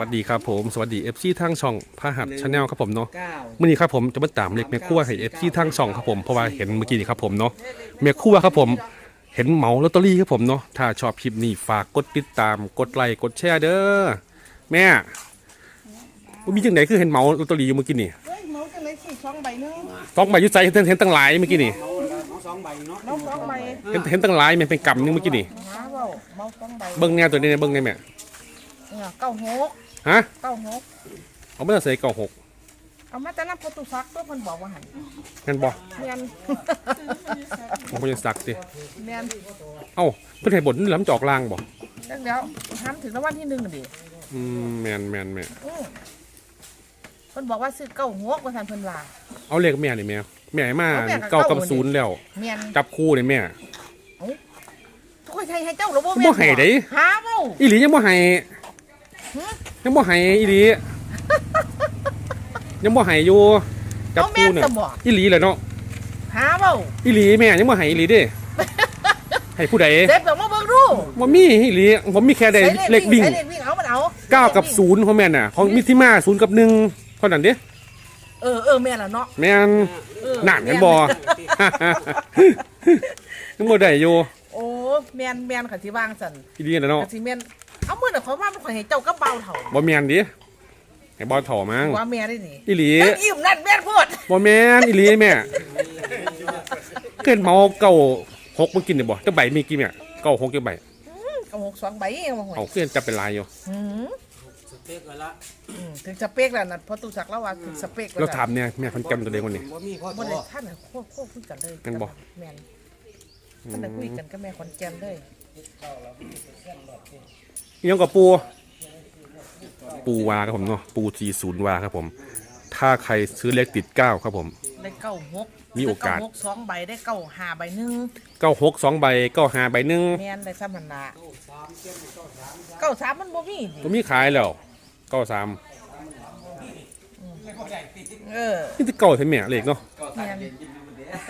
วัสดีครับผม สวัสดีเอฟซีทางช่องพาหัสชาแนลครับผมเนาะเก้ามื่อนี้ครับผมจะมาตามเล็กแม่ครัวให้เอฟซีทางช่องครับผมเพราะว่าเห็นเมื่อกี้นี่ครับผมเนาะแม่ครัวครับผมเห็นเหมาลอตเตอรี่ครับผมเนาะถ้าชอบคลิปนี้ฝากกดติดตามกดไลค์กดแชร์เด้อแม่ว่ามีจังไหนคือเห็นเหมาลอตเตอรี่อยู่เมื่อกี้นี่เฮ้ยเมาจังเลยสี่สองใบหนึงสองใบอยุ่ใจเห็นเห็นตั้งหลายเมื่อกี้นี่เอาเอาสองใบเนาะเมาสองใบเห็นเห็นตั้งหลายแม่นเป็นกำนึงเมื่อกี้นี่หาเว้าเมาสองใบเบิ้งแน่ตัวนี้เบิ้งไงแม่เนี่ยเก้าหก ฮะเก้าหกเอาไม่ต้องใส่เก่าหกเอามาแต่น้ำประตูซักตัวเพิ่นบอกว่าหันงั้นบอกเมียนผมก็ยังสักสิเมียนเอ้าเพิ่นให้บทนี่ล้ำจอกลางบอกจังเดี๋ยวทำถึงรางวัลที่หนึ่งดิอืมแมนแมนแม่อือเพิ่นบอกว่าซื้อเก้าหกว่าท่านเพิ่นว่า เอาเลขแม่นี่แม่แม่ให้มาเอาแม่กับเก้าเก้า กับนี่ศูนย์แล้ว เมียนจับคู่นี่แม่ ทุกคนใช้ให้เจ้าหรือบ่บ่ให้เด้ หาเว้าอีหลียังบ่ให้หึ ยังบ่ให้อีหลียังบ่ให้อยู่จับเอาแม่คู่นเนี่ยจะบอกอีหลีแหละเนาะหาเว้าอีหลีแม่ยังบ่ให้อีหลีเด้ให้ผู้ใดเสร็จแล้วมาเบิ่งดูบ่มีอีหลีผมมีแค่ได้เลขวิ่งใส่เลขวิ่งเอามันเอาเก้ากับศูนย์ของแม่น่ะของมิทิมาศูนย์กับหนึ่งเท่านั้นเด้เออเออแม่นล่ะเนาะแม่นเออนั่นกันบ่ ยังบ่ได้อยู่โอ้แม่นแม่นค่ะที่วางสั่นอีหลีแหละเนาะกะสิแม่น เอามือน่ะเขาว่ามันข่อยให้เจ้ากับเบาเถ่าบ่แม่นดิให้บ่ถอมั้งว่าแม่ได้นี่อีหลีเอ้ยอิ่มนั่นแม่นพูดบ่แม่นอีหลีแม่เกินเมาเก่าหกมันกินได้บ่จักใบมีกี่แม่เก่าหกจักใบเอาหกสองใบเองมาห่วยเอาเกินจับเป็นลายอยู่หืมสเต็กไว้ละอืมถึงสเปกแล้วนั่นพอตูสักแล้วว่าถึงสเปกแล้วถามเนี่ยแม่เพิ่นจำตัวเองวันนี้บ่มีพ่อบ่โตได้ท่านน่ะโคตรโคตรคุยกันเลยแม่นบ่ แม่นท่านน่ะคุยกันกับแม่ขอนแก่นเลย ยังกับปู ปูวาครับผมเนาะปู40วาครับผม ถ้าใครซื้อเลขติดเก้าครับผม ได้เก้าหกมีโอกาส ได้เหกสองใบได้เก้าห้าใบหนึงเก้าหกสองใบเก้าห้าใบหนึ่งแม่นได้ซ้ำมันละเก้าสามมันบ่มีดิก็มีขายแล้วเก้าสามเออนี่จะเก่าใช่ไหมเลขเนาะ แม่น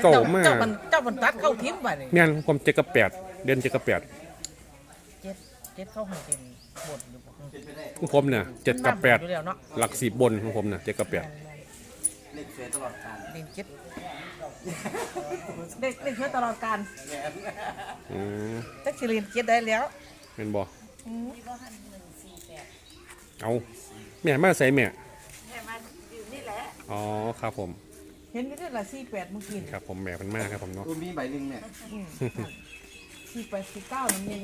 เก่ามาก เจ้ามันเจ้ามันตัดเข้าทิมบ่นี่ แม่นความเจ็ดกับแปดเดือนเจ็ดกับแปดเจ็ดเจ็ดเข้าให้เป็นบทอยู่บ่ของผมเนี่ยเจ็ดกับแปดอยู่แล้วเนาะหลักสิบบนของผมเนี่ยเจ็ดกับแปดเล็กเสียตลอดการเล่นเจ็ดเด็กเล่นเพื่อตลอดการอืมจักสิเล่นเจ็ดได้แล้วเป็นบ่เอาแม่มาใส่แม่อ๋อครับผม เห็นไม่ได้ละสี่แปดเมื่อกี้ครับผมแม่เป็นมากครับผมเนาะตัวมีใบหนึ่งเนี่ยสี่แปดสี่เก้าหนึ่ง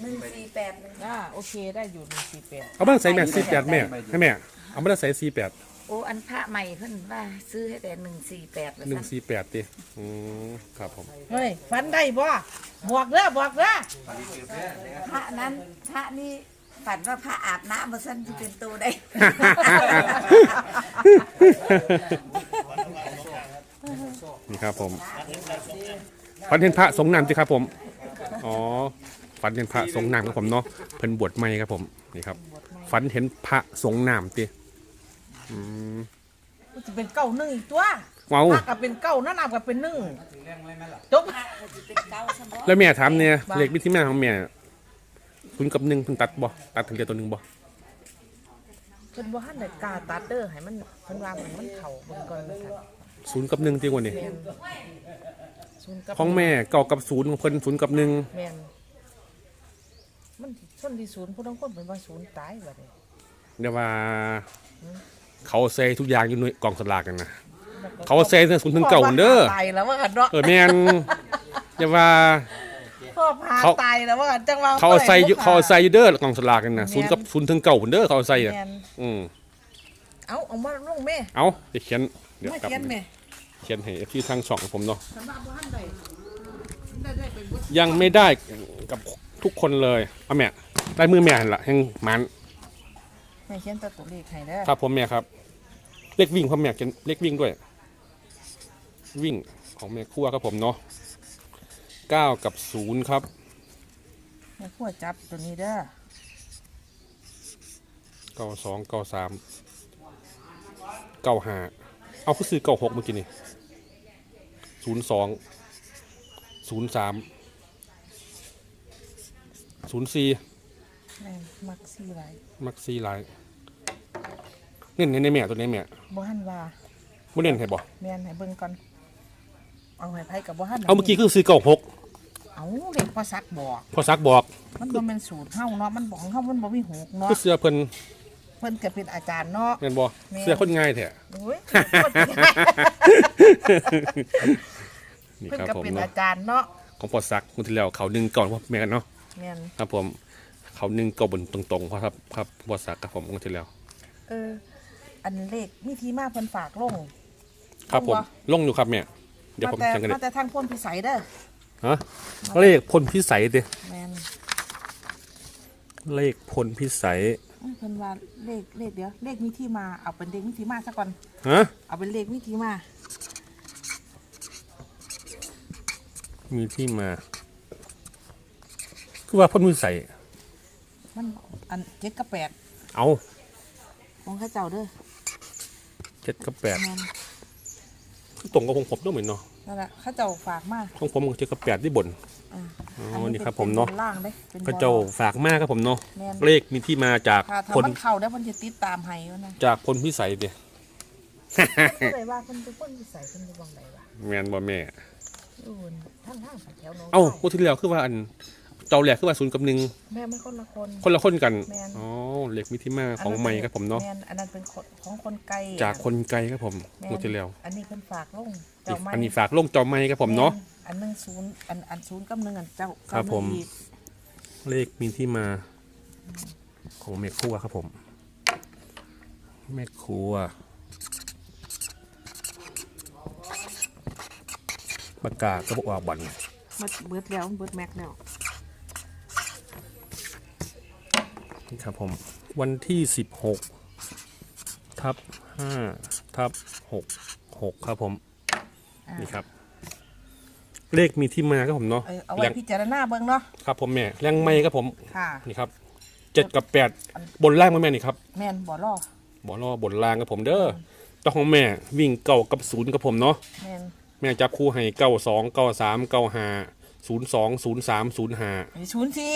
หนึ่งหนึ่งสี่แปดหนึ่งอ่าโอเคได้อยู่หนึ่งสี่แปดเอามาใส่แม่สี่แปดแม่ให้แม่เอามาใส่สี่แปดโอ้อันพระใหม่เพิ่นว่า ซื้อให้แต่หนึ่งสี่แปดเลยหนึ่งสี่แปดดิอืมครับผมเฮ้ยฟันได้บ่บอกเด้อบอกเด้อพระนั้นพระนี่ฝันว่าพระอาบน้ำมาสั้นที่เป็นตัวได้นี่ครับผมฝันเห็นพระสงฆ์นามสิครับผม อ๋อ ฝันเห็นพระสงฆ์นามครับผมเนาะเพิ่นบวชใหม่ครับผมนี่ครับฝันเห็นพระสงฆ์นามติอืมมันจะเป็นเก้าหนึ่งอีกตัวว้าวภาคกับเป็นเก้านั่นนำกับเป็นหนึ่งจบแล้วแม่ถามเนี่ยเลขวิธีแม่ของแม่คุณกับหนึ่งเพิ่นตัดบ่ตัดถึงเดียวตัวหนึ่งบ่เพิ่นบ่ทันได้กล้าตัดเด้อให้มันเพิ่นว่ามันมันเข้าเบิ่งก่อนว่าซั่นศูนย์กับหนึ่งตีกว่านี่แม่นศูนย์กับของแม่เก่ากับศูนย์ของเพิ่นศูนย์กับหนึ่งแม่น มันสิชนที่ศูนย์ผู้ทั้งคนเป็นว่าศูนย์ตายบัดนี้เดี๋ยวว่า เขาเซทุกอย่างอยู่ในกล่องสลากกันนะเขาเซตั้งศูนย์ถึงเก่าเด้อตายแล้วว่ากันเนาะเออแม่นอย่าว่าพ่อพาเขาตายแล้วว่ากันจังว่าเขาเอาใส่อยู่บ่เขาเอาใส่อยู่เด้อกล่องสลากกันนะแม่นศูนย์กับศูนย์ถึงเก่าเด้อเขาเอาใส่อะแม่นอืมเอาเอามาลงแม่เอาเดี๋ยวเขียนเดี๋ยวไม่กลับเขียนแม่เขียนให้ที่ทางช่องของผมเนาะสำหรับบ่ทันได้ได้ได้ไปบ่ยังไม่ได้กับ ทุกคนเลยเอาแม่ได้มือแม่หั่นละแห่งหมันแม่เขียนแตัวตัวเลขให้เด้อครับผมแม่ครับเลขวิ่งพ่อแม่เขียนเลขวิ่งด้วย วิ่งของแม่ครัวครับผมเนาะเก้ากับศูนย์ครับแม่ขั้วจับตัวนี้เด้อเก้าสองเก้าสามเก้าห้าเอาคือซื้อเก้าหกเมื่อกี้นี่ศูนย์สองศูนย์สาม ศูนย์สี่แแม่นมักซี่ไรมักซีหลายเน้นในแม่ตัวนี้แม่บ่หันว่าบ่เน้นให้บ่แม่นให้เบิ่งก่อนเอาให้ไผกับบ่หันเอาเมื่อกี้คือซื้อเก้าหกเอาเด็กพอซักบอกพอซักบอก มันบ่แม่นสูตรเฮาเนาะมันบอกเฮามันบ่มีหกเนาะคือเสื้อเพิ่นเพิ่นก็เป็นอาจารย์เนาะแม่นบ่แม่นเสื้อคนง่ายแท้โอ้ยนี่เพิ่นครับก็ผมเป็นเนาะอาจารย์เนาะของพอซักคนที่แล้วเขาหนึ่งก่อนว่าแม่กันเนาะ แม่นครับผมเขาหนึ่งเก่าบนตรงๆเพราะครับครับพอซักครับผมคนที่แล้ว เออ อันเลขมีที่มาเพิ่นฝากลงครับผมลงบ่ลงอยู่ครับแม่เดี๋ยวผมแต่จังกันเลมายแต่ทางพ่นพิสัยเด้อฮะเลขพลพิสัยเด้แม่นเลขพลพิสัยเอ้ยเพิ่นว่าเลขเลขเดี๋ยวเลขมีที่มาเอาเป็นเลขมีที่มาซะก่อนฮะเอาเป็นเลขมีที่มามีที่มา คือว่าพลพิสัยมันอันเจ็ดกับแปดเอาของข้าเจ้าเด้อเจ็ดกับแปดแม่นตรงกับของผมด้วยเหมือนเนาะนั่นแหละข้าเจ้าฝากมาของผมเจ็ดกับแปดที่บน อ่าอ๋ออันี่ครับผมเนาะ ป็ล่างเด้เป็นก็เจ้าฝากมากครับผมเนาะแม่น เลขมีที่มาจากถ้าถ้าพลมันเข้าได้วมันจะติดตามให้วะนะจากพลพิสัยเด้ก็เลยว่าเพิ่นเป็นคนพิสัยเพิ่นอยู่วังใดวะแมนบ่แม่ อยู่ทางทางแถวหนองเอ้าคายพูดที่แล้วคือว่าอัน เจ้าแหลกคือว่าศูนย์กับหนึ่งแม่ไม่คนละคน คนละคนกันแม่น อ๋อเลขมีที่มาของใหม่ครับผมเนาะแม่นอันนั้นเป็นคนของคนไกลจากคนไกลครับผมแม่นพูดที่แล้วอันนี้เพิ่นฝากลงอีเจ้ากไม่อันนี้ฝากลงเจ้าใหม่ครับผมเนาะแอันหนึ่งศูนย์อันอันศูนย์กับหนึ่งอันเจ้าครับผมเจ้าหนึ่งอีกเลขมีที่มาของแม่ครัวครับผมแม่ครัวปากกาก็บอกว่าบัน มันเบิดแล้วมันเบิดแม็กแล้ว นี่ครับผม วันที่ 16ทับ5ทับ6 6ครับผม อ่านี่ครับ เลขมีที่มาครับผมเนาะเออเอาไว้แรงพิจารณาเบิ่งเนาะครับผมแม่แรงไม่ครับผม ค่ะ นี่ครับเจ็ดกับแปดบนล่างไหมแม่นี่ครับ แม่นบ่ล่อบอลอบนล่างครับผมเด้อเจ้าของแม่วิ่งเก้ากับศูนย์ครับผมเนาะ แม่นแม่จับคู่ให้เก้าสองเก้าสามเก้าห้าศูนย์สองศูนย์สามศูนย์ห้าไอ้ศูนย์สี่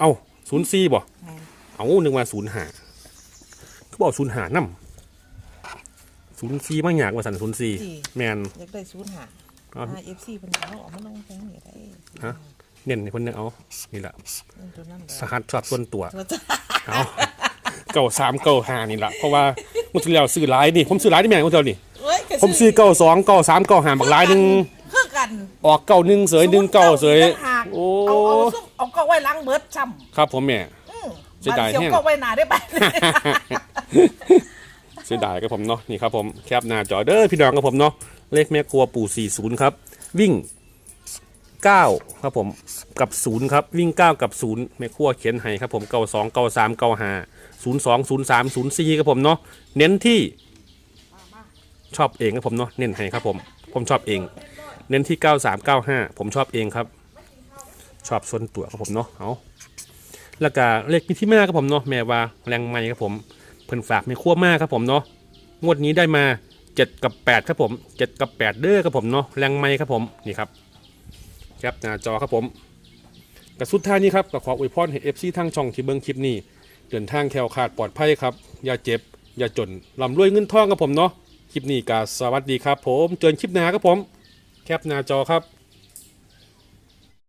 เอ้าศูนย์สี่บ่แม่น เอาหนึ่งว่าศูนย์ห้าเขาบอกศูนย์ห้านั่ศูนย์สี่มาอยากว่าสันศูนย์สี่ แมน อยากได้ศูนย์ห้าเอาอ่า FC เพิ่นเอาออกมาลงแพงนี่ได้ฮะเน้นในคนนึงเอานี่แหละเออตัวนั้นแหละสหัสชอบส่วนตัว ตัวจ้ะเอาเก้าสามเก้าห้านี่แหละเพราะว่ามุทแล้วซื้อหลายนี่ผมซื้อหลายที่แม่งมุทแล้วนี่เอ้ยก็ผมซื้อเก้าสองเก้าสามเก้าห้าบักหลายหนึ่งคือกันออกเก้าหนึ่งเสยหนึ่งเก้าเสยโอ้ เอาเอาซุปเอาก็ไว้ล้างเบิดช่ำครับผมแม่อืม เสียดายบัแห้งก็ไว้หนาได้ไปเสียดายครับผมเนาะนี่ครับผมแคปหน้าจอเด้อพี่น้องครับผมเนาะเลขแม่ครัวปู่ 40 ครับ วิ่ง 9 ครับผมกับ 0 ครับ วิ่ง 9 กับ 0 แม่ครัวเขียนให้ครับผม92 93 95 02 03 04ครับผมเนาะเน้นที่ชอบเองครับผมเนาะเน้นให้ครับผม ผมชอบเอง เน้นที่ 93 95 ผมชอบเองครับ ชอบส่วนตัวครับผมเนาะเอา แล้วก็เลขมีที่แม่ครับผมเนาะแม่ว่าแรงไม้ครับผมเพิ่นฝากไม่คั่วมากครับผมเนาะงวดนี้ได้มา7กับ8ครับผม7กับ8เด้อครับผมเนาะแรงไม้ครับผมนี่ครับแคปหน้าจอครับผมกระสุดท้ายนี้ครับก็ขออวยพรให้ FC ทางช่องที่เบิ่งคลิปนี้เดินทางแคล้วคลาดปลอดภัยครับอย่าเจ็บ อย่าจนร่ำรวยเงินทองครับผมเนาะคลิปนี้ก็สวัสดีครับผมเจอกันคลิปหน้าครับผม แคปหน้าจอครับ